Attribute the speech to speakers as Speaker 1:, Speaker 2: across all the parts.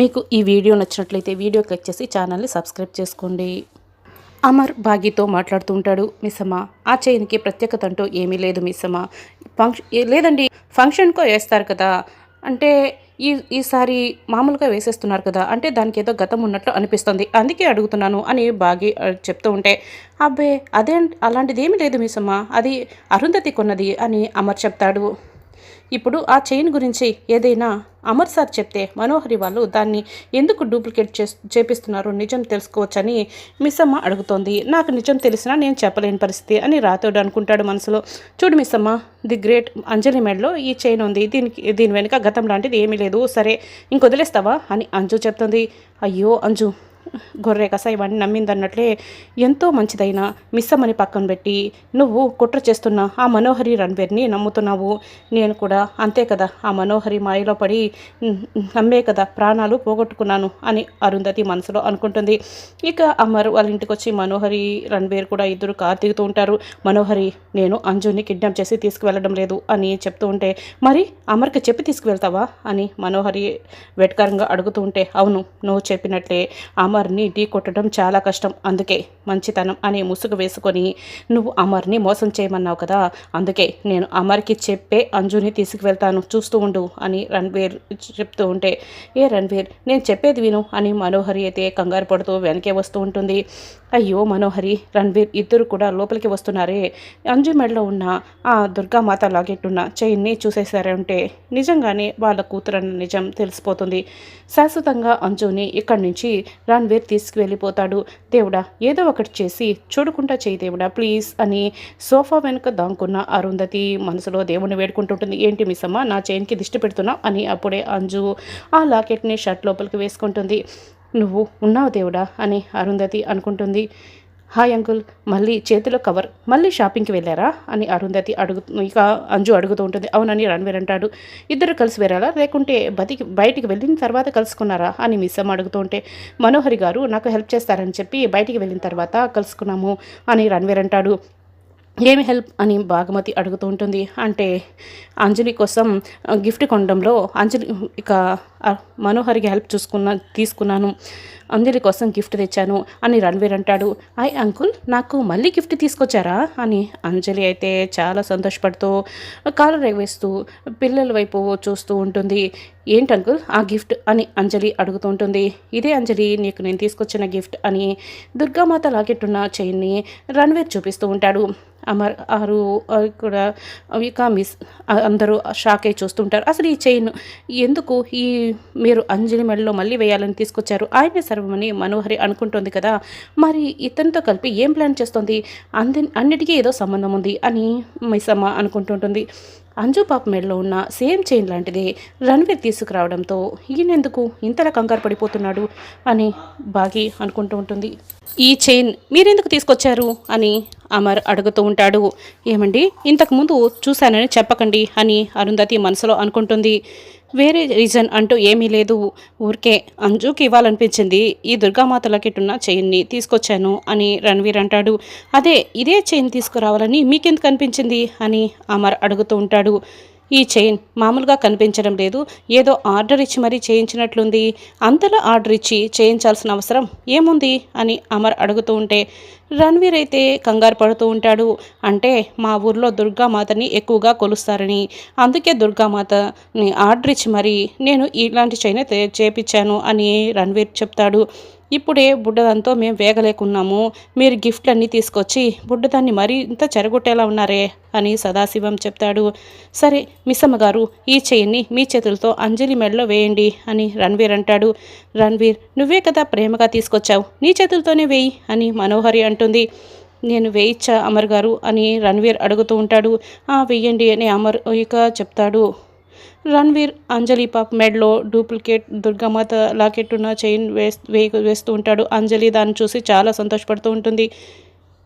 Speaker 1: మీకు ఈ వీడియో నచ్చినట్లయితే వీడియో క్లిక్ చేసి ఛానల్ని సబ్స్క్రైబ్ చేసుకోండి. అమర్ భాగ్యతో మాట్లాడుతూ ఉంటాడు మిస్సమ్మ ఆ చైన్కి ప్రత్యేకత అంటూ ఏమీ లేదు మిస్సమ్మ ఫంక్షన్ లేదండి ఫంక్షన్కో వేస్తారు కదా. అంటే ఈ ఈసారి మామూలుగా వేసేస్తున్నారు కదా. అంటే దానికి ఏదో గతం ఉన్నట్లు అనిపిస్తుంది. అందుకే అడుగుతున్నాను అని బాగి చెప్తూ ఉంటే అబ్బే అదే అలాంటిది ఏమీ లేదు మిస్సమ్మ అది అరుంధతి కొన్నది అని అమర్ చెప్తాడు. ఇప్పుడు ఆ చైన్ గురించి ఏదైనా అమర్ సార్ చెప్తే మనోహరి వాళ్ళు దాన్ని ఎందుకు డూప్లికేట్ చే చేపిస్తున్నారు నిజం తెలుసుకోవచ్చని మిస్సమ్మ అడుగుతోంది. నాకు నిజం తెలిసినా నేను చెప్పలేని పరిస్థితి అని రాతోడు అనుకుంటాడు మనసులో. చూడు మిస్సమ్మ ది గ్రేట్ అంజలి మెడలో ఈ చైన్ ఉంది. దీనికి దీని వెనుక గతం లాంటిది ఏమీ లేదు. సరే ఇంకొదిలేస్తావా? అని అంజు చెప్తుంది. అయ్యో అంజు గొర్రె కస ఇవన్నీ నమ్మిందన్నట్లే ఎంతో మంచిదైన మిస్సమ్మని పక్కన పెట్టి నువ్వు కుట్ర చేస్తున్న ఆ మనోహరి రణ్వీర్ని నమ్ముతున్నావు. నేను కూడా అంతే కదా ఆ మనోహరి మాయలో పడి నమ్మే కదా ప్రాణాలు పోగొట్టుకున్నాను అని అరుంధతి మనసులో అనుకుంటుంది. ఇక అమర్ వాళ్ళ ఇంటికి వచ్చి మనోహరి రణ్వీర్ కూడా ఇద్దరు కారు దిగుతూ ఉంటారు. మనోహరి నేను అంజుని కిడ్నాప్ చేసి తీసుకువెళ్ళడం లేదు అని చెప్తూ ఉంటే మరి అమర్కి చెప్పి తీసుకువెళ్తావా? అని మనోహరి వెటకారంగా అడుగుతూ ఉంటే అవును నువ్వు చెప్పినట్లే. అమర్ని ఢీ కొట్టడం చాలా కష్టం. అందుకే మంచితనం అనే ముసుగు వేసుకొని నువ్వు అమర్ని మోసం చేయమన్నావు కదా అందుకే నేను అమర్కి చెప్పే అంజుని తీసుకువెళ్తాను చూస్తూ ఉండు అని రణ్వీర్ చెప్తూ ఉంటే ఏ రణ్వీర్ నేను చెప్పేది విను అని మనోహరి అయితే కంగారు పడుతూ వెనకే వస్తూ ఉంటుంది. అయ్యో మనోహరి రణ్వీర్ ఇద్దరు కూడా లోపలికి వస్తున్నారే. అంజు మెడలో ఉన్న ఆ దుర్గామాత లాగెట్టున్న చైన్ని చూసేసారంటే నిజంగానే వాళ్ళ కూతురన్న నిజం తెలిసిపోతుంది. శాశ్వతంగా అంజుని ఇక్కడి నుంచి రణ్వీర్ తీసుకువెళ్ళిపోతాడు. దేవుడా ఏదో ఒకటి చేసి చూడకుండా చేయి దేవుడా ప్లీజ్ అని సోఫా వెనుక దాంకున్న అరుంధతి మనసులో దేవుణ్ణి వేడుకుంటుంటుంది. ఏంటి మిస్ అమ్మ నా చైన్కి దిష్టి పెడుతున్నావు? అని అప్పుడే అంజు ఆ లాకెట్ని షర్ట్ లోపలికి వేసుకుంటుంది. నువ్వు ఉన్నావు దేవుడా అని అరుంధతి అనుకుంటుంది. హాయ్ అంకుల్ మళ్ళీ చేతిలో కవర్ మళ్ళీ షాపింగ్కి వెళ్ళారా? అని అరుంధతి అడుగు ఇక అంజు అడుగుతూ ఉంటుంది. అవునని రణ్వీర్ అంటాడు. ఇద్దరు కలిసి వెళ్ళారా? లేకుంటే బతికి బయటికి వెళ్ళిన తర్వాత కలుసుకున్నారా? అని మిస్ అమ్మ అడుగుతూ ఉంటే మనోహరి గారు నాకు హెల్ప్ చేస్తారని చెప్పి బయటికి వెళ్ళిన తర్వాత కలుసుకున్నాము అని రణ్వీర్ అంటాడు. ఏమి హెల్ప్? అని భాగమతి అడుగుతూ ఉంటుంది. అంటే అంజలి కోసం గిఫ్ట్ కొనడంలో అంజలి ఇక మనోహరికి హెల్ప్ చూసుకున్న తీసుకున్నాను. అంజలి కోసం గిఫ్ట్ తెచ్చాను అని రణ్వీర్ అంటాడు. ఐ అంకుల్ నాకు మళ్ళీ గిఫ్ట్ తీసుకొచ్చారా? అని అంజలి అయితే చాలా సంతోషపడుతూ కాలు రేవేస్తూ పిల్లల వైపు చూస్తూ ఉంటుంది. ఏంటి అంకుల్ ఆ గిఫ్ట్ అని అంజలి అడుగుతూ ఉంటుంది. ఇదే అంజలి నీకు నేను తీసుకొచ్చిన గిఫ్ట్ అని దుర్గామాత లాకెట్టున్న చైన్ని రణ్వీర్ చూపిస్తూ ఉంటాడు. అమర్ ఆరు కూడా ఇక మిస్ అందరూ షాక్ అయి చూస్తుంటారు అసలు ఈ చైన్ ఎందుకు? ఈ మీరు అంజలి మెడలో మళ్ళీ వేయాలని తీసుకొచ్చారు. ఆయనే సర్వమని మనోహరి అనుకుంటుంది కదా. మరి ఇతనితో కలిపి ఏం ప్లాన్ చేస్తుంది? అంది అన్నిటికీ ఏదో సంబంధం ఉంది అని మిస్సమ్మ అనుకుంటుంటుంది. అంజు పాప మెడలో ఉన్న సేమ్ చైన్ లాంటిది రణ్వీర్ తీసుకురావడంతో ఈయనెందుకు ఇంతలా కంగారు పడిపోతున్నాడు అని బాగి అనుకుంటూ ఉంటుంది. ఈ చైన్ మీరెందుకు తీసుకొచ్చారు? అని అమర్ అడుగుతూ ఉంటాడు. ఏమండి ఇంతకుముందు చూశానని చెప్పకండి అని అరుంధతి మనసులో అనుకుంటుంది. వేరే రీజన్ అంటూ ఏమీ లేదు. ఊరికే అంజుకి ఇవ్వాలనిపించింది ఈ దుర్గామాత లకెట్టున్న చైన్ని తీసుకొచ్చాను అని రణ్వీర్ అంటాడు. అదే ఇదే చైన్ తీసుకురావాలని మీకెందుకు అనిపించింది? అని అమర్ అడుగుతూ ఉంటాడు. ఈ చైన్ మామూలుగా కనిపించడం లేదు. ఏదో ఆర్డర్ ఇచ్చి మరీ చేయించినట్లుంది. అంతలా ఆర్డర్ ఇచ్చి చేయించాల్సిన అవసరం ఏముంది? అని అమర్ అడుగుతూ ఉంటే రణ్వీర్ అయితే కంగారు పడుతూ ఉంటాడు. అంటే మా ఊర్లో దుర్గామాతని ఎక్కువగా కొలుస్తారని. అందుకే దుర్గామాతని ఆర్డర్ ఇచ్చి మరి నేను ఇలాంటి చైన్ చేపించాను అని రణ్వీర్ చెప్తాడు. ఇప్పుడే బుడ్డదంతో మేము వేగలేకున్నాము. మీరు గిఫ్ట్లన్నీ తీసుకొచ్చి బుడ్డదాన్ని మరింత చెరగొట్టేలా ఉన్నారే అని సదాశివం చెప్తాడు. సరే మిస్సమ్మ గారు ఈ చెయ్యిని మీ చేతులతో అంజలి మెడలో వేయండి అని రణ్వీర్ అంటాడు. రణ్వీర్ నువ్వే కదా ప్రేమగా తీసుకొచ్చావు. నీ చేతులతోనే వేయి అని మనోహరి అంటుంది. నేను వేయిచ్చా అమర్ గారు అని రణ్వీర్ అడుగుతూ ఉంటాడు. "ఆ, వెయ్యండి అని అమర్ ఇక చెప్తాడు. రణ్వీర్ అంజలి పాప్ మెడలో డూప్లికేట్ దుర్గామాత లాకెట్ ఉన్న చైన్ వేస్ వే వేస్తూ ఉంటాడు. అంజలి దాన్ని చూసి చాలా సంతోషపడుతూ ఉంటుంది.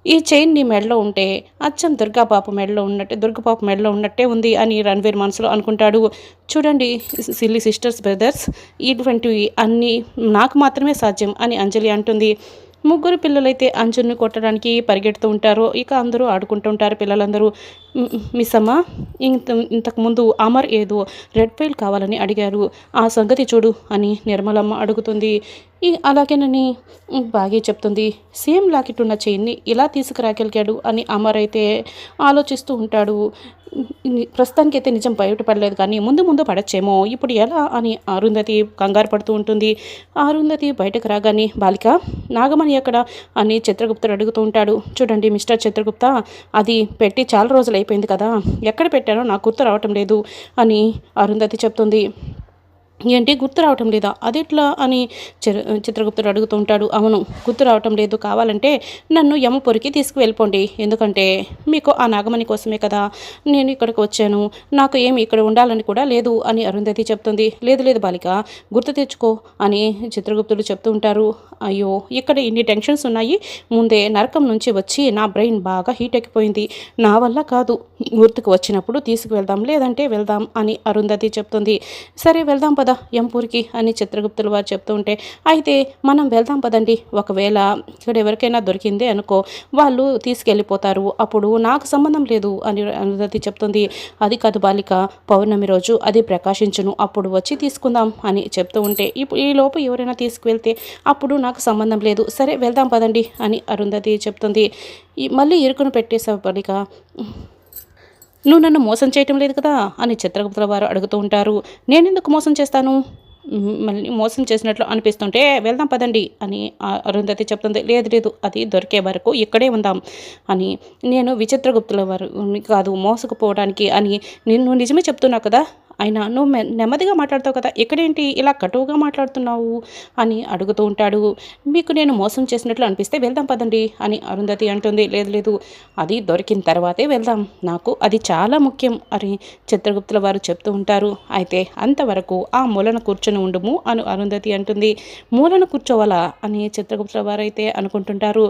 Speaker 1: ఈ చైన్ నీ మెడలో ఉంటే అచ్చం దుర్గా పాప మెడలో ఉన్నట్టే దుర్గా పాప మెడలో ఉన్నట్టే ఉంది అని రణ్వీర్ మనసులో అనుకుంటాడు. చూడండి సిల్లీ సిస్టర్స్ బ్రదర్స్ ఇటువంటివి అన్నీ నాకు మాత్రమే సాధ్యం అని అంజలి అంటుంది. ముగ్గురు పిల్లలైతే అంజుని కొట్టడానికి పరిగెడుతూ ఉంటారు. ఇక అందరూ ఆడుకుంటూ ఉంటారు. పిల్లలందరూ మిస్సమ్మ మిస్ అమ్మ ఇంత ఇంతకుముందు అమర్ ఏదో రెడ్ ఫైల్ కావాలని అడిగారు. ఆ సంగతి చూడు అని నిర్మలమ్మ అడుగుతుంది. అలాగేనని బాగా చెప్తుంది. సేమ్ లాకెట్ ఉన్న చైన్ని ఇలా తీసుకురాగలిగాడు అని అమర్ అయితే ఆలోచిస్తూ ఉంటాడు. ప్రస్తుతానికైతే నిజం బయటపడలేదు కానీ ముందు ముందు పడచ్చేమో. ఇప్పుడు ఎలా అని అరుంధతి కంగారు పడుతూ ఉంటుంది. అరుంధతి బయటకు రాగానే బాలిక నాగమణి ఎక్కడ? అని చిత్రగుప్తుడు అడుగుతూ ఉంటాడు. చూడండి మిస్టర్ చిత్రగుప్త అది పెట్టి చాలా రోజులు అయిపోయింది కదా. ఎక్కడ పెట్టానో నాకు గుర్తు రావటం లేదు అని అరుంధతి చెప్తుంది. ఏంటి గుర్తు రావటం లేదా? అదెట్లా అని చిర చిత్రగుప్తుడు అడుగుతుంటాడు అవును గుర్తు రావటం లేదు. కావాలంటే నన్ను యమపురికి తీసుకువెళ్ళిపోండి. ఎందుకంటే మీకు ఆ నాగమణి కోసమే కదా. నేను ఇక్కడికి వచ్చాను. నాకు ఏమి ఇక్కడ ఉండాలని కూడా లేదు అని అరుంధతి చెప్తుంది. లేదు లేదు బాలిక గుర్తు తెచ్చుకో అని చిత్రగుప్తుడు చెప్తూ ఉంటారు. అయ్యో ఇక్కడ ఇన్ని టెన్షన్స్ ఉన్నాయి. ముందే నరకం నుంచి వచ్చి నా బ్రెయిన్ బాగా హీట్ ఎక్కిపోయింది. నా వల్ల కాదు. గుర్తుకు వచ్చినప్పుడు తీసుకువెళ్దాం లేదంటే వెళ్దాం అని అరుంధతి చెప్తుంది. సరే వెళ్దాం పద ఎంపూరికి అని చిత్రగుప్తులు వారు చెప్తూ ఉంటే అయితే మనం వెళ్దాం పదండి. ఒకవేళ ఇక్కడ ఎవరికైనా దొరికిందే అనుకో వాళ్ళు తీసుకెళ్ళిపోతారు. అప్పుడు నాకు సంబంధం లేదు అని అరుంధతి చెప్తుంది. అది కాదు బాలిక పౌర్ణమి రోజు అది ప్రకాశించును. అప్పుడు వచ్చి తీసుకుందాం అని చెప్తూ ఉంటే ఇప్పుడు ఈ లోపు ఎవరైనా తీసుకువెళ్తే అప్పుడు నాకు సంబంధం లేదు. సరే వెళ్దాం పదండి అని అరుంధతి చెప్తుంది. మళ్ళీ ఇరుకును పెట్టేసావు బాలిక. నువ్వు నన్ను మోసం చేయటం లేదు కదా అని చిత్రగుప్తుల వారు అడుగుతూ ఉంటారు. నేనెందుకు మోసం చేస్తాను? మళ్ళీ మోసం చేసినట్లు అనిపిస్తుంటే వెళ్దాం పదండి అని అరుంధతి చెప్తుంది. లేదు లేదు అది దొరికే వరకు ఇక్కడే ఉందాం అని. నేను విచిత్రగుప్తుల వారు కాదు మోసకపోవడానికి అని. నిన్ను నిజమే చెప్తున్నావు కదా అయినా నువ్వు నెమ్మదిగా మాట్లాడతావు కదా ఇక్కడేంటి ఇలా కటువుగా మాట్లాడుతున్నావు? అని అడుగుతూ ఉంటాడు. మీకు నేను మోసం చేసినట్లు అనిపిస్తే వెళ్దాం పదండి అని అరుంధతి అంటుంది. లేదు లేదు అది దొరికిన తర్వాతే వెళ్దాం. నాకు అది చాలా ముఖ్యం అని చిత్రగుప్తుల వారు చెప్తూ ఉంటారు. అయితే అంతవరకు ఆ మూలన కూర్చొని ఉండుము అని అరుంధతి అంటుంది. మూలన కూర్చోవాలా అని చిత్రగుప్తుల వారు అయితే అనుకుంటుంటారు.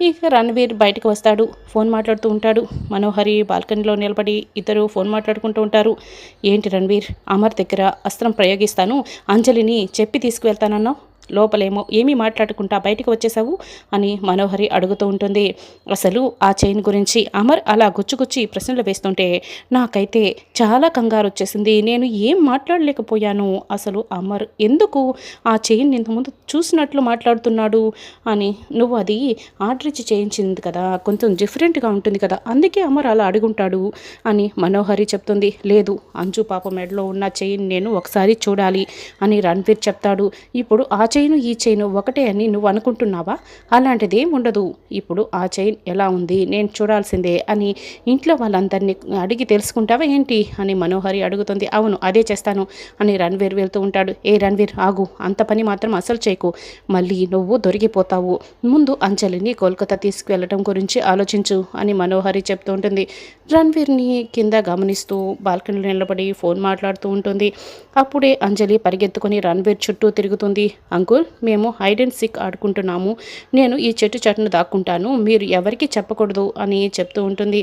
Speaker 1: ఇక రణవీర్ బయటకు వస్తాడు. ఫోన్ మాట్లాడుతూ ఉంటాడు. మనోహరి బాల్కనీలో నిలబడి ఇద్దరు ఫోన్ మాట్లాడుకుంటూ ఉంటారు. ఏంటి రణవీర్ అమర్ దగ్గర అస్త్రం ప్రయోగిస్తాను. అంజలిని చెప్పి తీసుకువెళ్తానన్నావు? లోపలేమో ఏమీ మాట్లాడుకుంటా బయటకు వచ్చేసావు అని మనోహరి అడుగుతూ ఉంటుంది. అసలు ఆ చైన్ గురించి అమర్ అలా గుచ్చుగుచ్చి ప్రశ్నలు వేస్తుంటే నాకైతే చాలా కంగారు వచ్చేసింది. నేను ఏం మాట్లాడలేకపోయాను? అసలు అమర్ ఎందుకు ఆ చైన్ ఇంతకుముందు చూసినట్లు మాట్లాడుతున్నాడు అని నువ్వు అది ఆర్డర్ ఇచ్చి చేయించింది కదా కొంచెం డిఫరెంట్గా ఉంటుంది కదా అందుకే అమర్ అలా అడుగుంటాడు అని మనోహరి చెప్తుంది. లేదు అంజు పాప మెడలో ఉన్న చైన్ నేను ఒకసారి చూడాలి అని రణ్వీర్ చెప్తాడు. ఇప్పుడు ఆ చైను ఈ చైను ఒకటే అని నువ్వు అనుకుంటున్నావా? అలాంటిది ఉండదు ఇప్పుడు ఆ చైన్ ఎలా ఉంది? నేను చూడాల్సిందే అని ఇంట్లో వాళ్ళందరినీ అడిగి తెలుసుకుంటావా ఏంటి? అని మనోహరి అడుగుతుంది. అవును అదే చేస్తాను అని రణ్వీర్ వెళ్తూ ఉంటాడు. ఏ రణ్వీర్ ఆగు. అంత పని మాత్రం అసలు చేయకు. మళ్ళీ నువ్వు దొరికిపోతావు. ముందు అంజలిని కోల్కతా తీసుకువెళ్ళటం గురించి ఆలోచించు అని మనోహరి చెప్తూ ఉంటుంది. రణ్వీర్ని కింద గమనిస్తూ బాల్కనీలో నిలబడి ఫోన్ మాట్లాడుతూ ఉంటుంది. అప్పుడే అంజలి పరిగెత్తుకొని రణ్వీర్ చుట్టూ తిరుగుతుంది. అంకుల్ మేము హైడ్ అండ్ సిక్ ఆడుకుంటున్నాము. నేను ఈ చెట్టు చెట్టును దాక్కుంటాను. మీరు ఎవరికి చెప్పకూడదు అని చెప్తూ ఉంటుంది.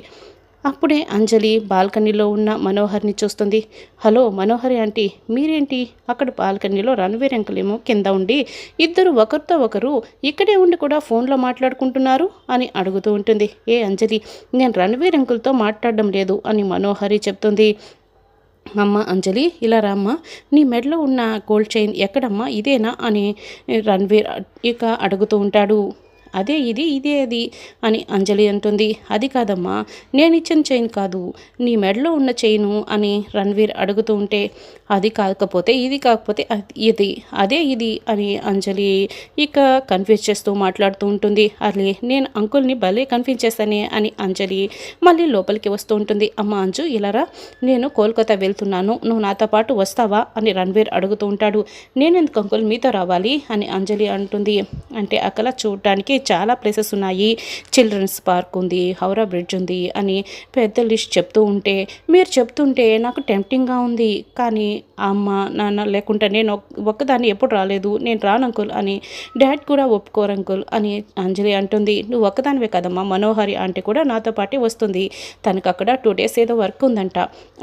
Speaker 1: అప్పుడే అంజలి బాల్కనీలో ఉన్న మనోహర్ని చూస్తుంది. హలో మనోహరి ఆంటీ మీరేంటి? అక్కడ బాల్కనీలో రణవీర్ అంకుల్ కింద ఉండి ఇద్దరు ఒకరితో ఒకరు ఇక్కడే ఉండి కూడా ఫోన్లో మాట్లాడుకుంటున్నారు అని అడుగుతూ ఉంటుంది. ఏ అంజలి నేను రణవీర్ అంకుల్తో మాట్లాడడం లేదు అని మనోహరి చెప్తుంది. అమ్మ అంజలి ఇలా రామ్మ నీ మెడలో ఉన్న గోల్డ్ చైన్ ఎక్కడమ్మా? ఇదేనా? అని రణ్వీర్ ఇక అడుగుతూ ఉంటాడు. అదే ఇది ఇదే అది అని అంజలి అంటుంది. అది కాదమ్మా నేను ఇచ్చిన చైన్ కాదు నీ మెడలో ఉన్న చైను అని రణ్వీర్ అడుగుతూ ఉంటే అది కాకపోతే ఇది కాకపోతే అది ఇది అదే ఇది అని అంజలి ఇక కన్ఫ్యూజ్ చేస్తూ మాట్లాడుతూ ఉంటుంది. అరే నేను అంకుల్ని భలే కన్ఫ్యూజ్ చేస్తానే అని అంజలి మళ్ళీ లోపలికి వస్తూ ఉంటుంది. అమ్మ అంజు ఇలారా నేను కోల్కతా వెళ్తున్నాను నువ్వు నాతో పాటు వస్తావా అని రణ్వీర్ అడుగుతూ ఉంటాడు. నేనెందుకు అంకుల్ మీతో రావాలి అని అంజలి అంటుంది. అంటే అక్కడ చూడటానికి చాలా ప్లేసెస్ ఉన్నాయి. చిల్డ్రన్స్ పార్క్ ఉంది హౌరా బ్రిడ్జ్ ఉంది అని పెద్ద లిస్ట్ చెప్తూ ఉంటే మీరు చెప్తుంటే నాకు టెంప్టింగ్గా ఉంది. కానీ అమ్మ నాన్న లేకుంటే నేను ఒక్కదాన్ని ఎప్పుడు రాలేదు. నేను రాను అంకుల్ అని డాడ్ కూడా ఒప్పుకోరు అంకుల్ అని అంజలి అంటుంది. నువ్వు ఒక్కదానివే కదమ్మా మనోహరి ఆంటీ కూడా నాతో పాటే వస్తుంది. తనకు అక్కడ టూ డేస్ ఏదో వర్క్ ఉందంట.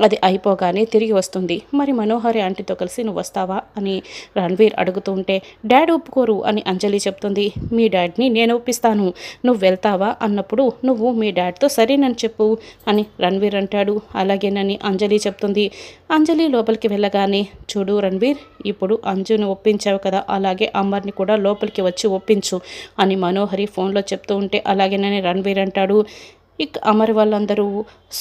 Speaker 1: అది అయిపోగానే తిరిగి వస్తుంది. మరి మనోహరి ఆంటీతో కలిసి నువ్వు వస్తావా? అని రణ్వీర్ అడుగుతూ ఉంటే డాడ్ ఒప్పుకోరు అని అంజలి చెప్తుంది. మీ డాడ్ని నేను ఒప్పిస్తాను. నువ్వు వెళ్తావా? అన్నప్పుడు నువ్వు మీ డాడ్తో సరేనని చెప్పు అని రణ్వీర్ అంటాడు. అలాగేనని అంజలి చెప్తుంది. అంజలి లోపలికి వెళ్ళగానే చూడు రణ్వీర్ ఇప్పుడు అంజును ఒప్పించావు కదా అలాగే అమర్ని కూడా లోపలికి వచ్చి ఒప్పించు అని మనోహరి ఫోన్లో చెప్తూ ఉంటే అలాగేనని రణ్వీర్ అంటాడు. ఇక అమర్ వాళ్ళందరూ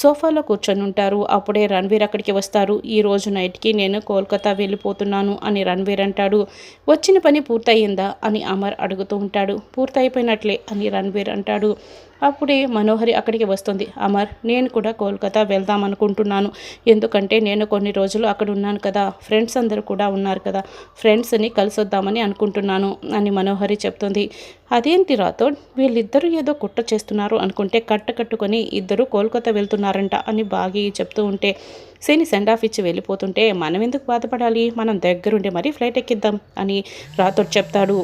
Speaker 1: సోఫాలో కూర్చొని ఉంటారు. అప్పుడే రణ్వీర్ అక్కడికి వస్తారు. ఈ రోజు నైట్కి నేను కోల్కతా వెళ్ళిపోతున్నాను అని రణ్వీర్ అంటాడు. వచ్చిన పని పూర్తయిందా అని అమర్ అడుగుతూ ఉంటాడు. పూర్తయిపోయినట్లే అని రణ్వీర్ అంటాడు. అప్పుడే మనోహరి అక్కడికి వస్తుంది. అమర్ నేను కూడా కోల్కతా వెళ్దాం అనుకుంటున్నాను. ఎందుకంటే నేను కొన్ని రోజులు అక్కడ ఉన్నాను కదా. ఫ్రెండ్స్ అందరూ కూడా ఉన్నారు కదా. ఫ్రెండ్స్ని కలిసి వద్దామని అనుకుంటున్నాను అని మనోహరి చెప్తుంది. అదేంటి రాథోడ్? వీళ్ళిద్దరూ ఏదో కుట్ర చేస్తున్నారు అనుకుంటే కట్ట కట్టుకొని ఇద్దరు కోల్కతా వెళ్తున్నారంట అని బాగి చెప్తూ ఉంటే శని సెండ్ ఆఫ్ ఇచ్చి వెళ్ళిపోతుంటే మనం ఎందుకు బాధపడాలి? మనం దగ్గరుండి మరీ ఫ్లైట్ ఎక్కిద్దాం అని రాథోడ్ చెప్తాడు.